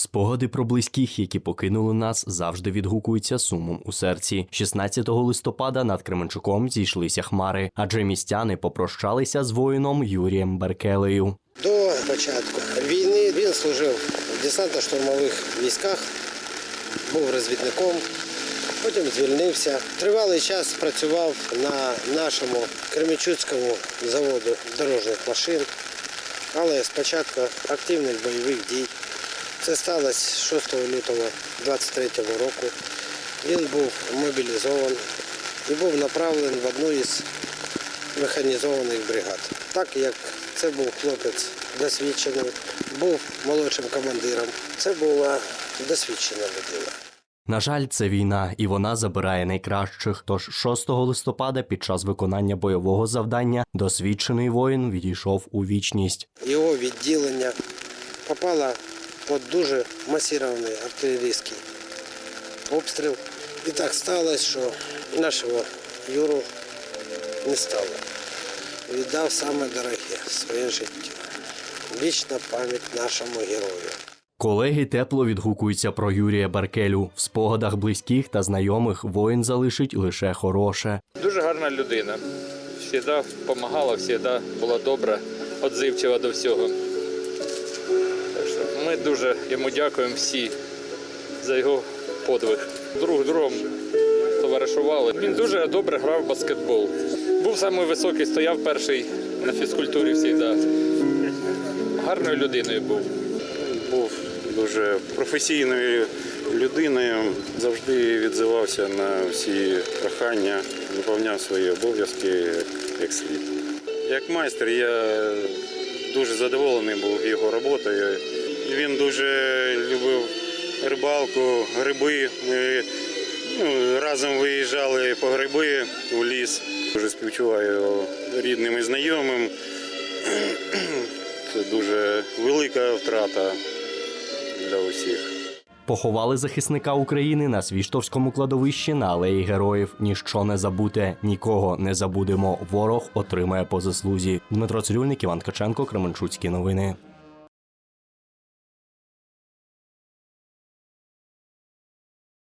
Спогади про близьких, які покинули нас, завжди відгукуються сумом у серці. 16 листопада над Кременчуком зійшлися хмари, адже містяни попрощалися з воїном Юрієм Беркелею. До початку війни він служив в десантно-штурмових військах, був розвідником, потім звільнився. Тривалий час працював на нашому Кременчуцькому заводу дорожніх машин, але спочатку активних бойових дій. Це сталося 6 лютого 23 року. Він був мобілізований і був направлений в одну із механізованих бригад. Так як це був хлопець досвідчений, був молодшим командиром. Це була досвідчена людина. На жаль, це війна, і вона забирає найкращих. Тож 6 листопада, під час виконання бойового завдання, досвідчений воїн відійшов у вічність. Його відділення попало під дуже масирований артилерійський обстріл. І так сталося, що нашого Юру не стало. Віддав саме дороге своє життя. Вічна пам'ять нашому герою. Колеги тепло відгукуються про Юрія Баркелю. В спогадах близьких та знайомих воїн залишить лише хороше. Дуже гарна людина. Всіда допомагала, всіда була добра, відзивчива до всього. Ми дуже йому дякуємо всі за його подвиг. Друг другом товаришували. Він дуже добре грав в баскетбол. Був самий високий, стояв перший на фізкультурі всіда. Гарною людиною був. був дуже професійною людиною, завжди відзивався на всі прохання, виконував свої обов'язки як слід. Як майстер я дуже задоволений був його роботою. Він дуже любив рибалку, гриби. Ми ну, разом виїжджали по гриби у ліс. Дуже співчуваю рідним і знайомим. Це дуже велика втрата для усіх. Поховали захисника України на Свіштовському кладовищі на алеї героїв. Ніщо не забуте, нікого не забудемо. Ворог отримає по заслузі. Дмитро Цирюльник, Іван Ткаченко, Кременчуцькі новини.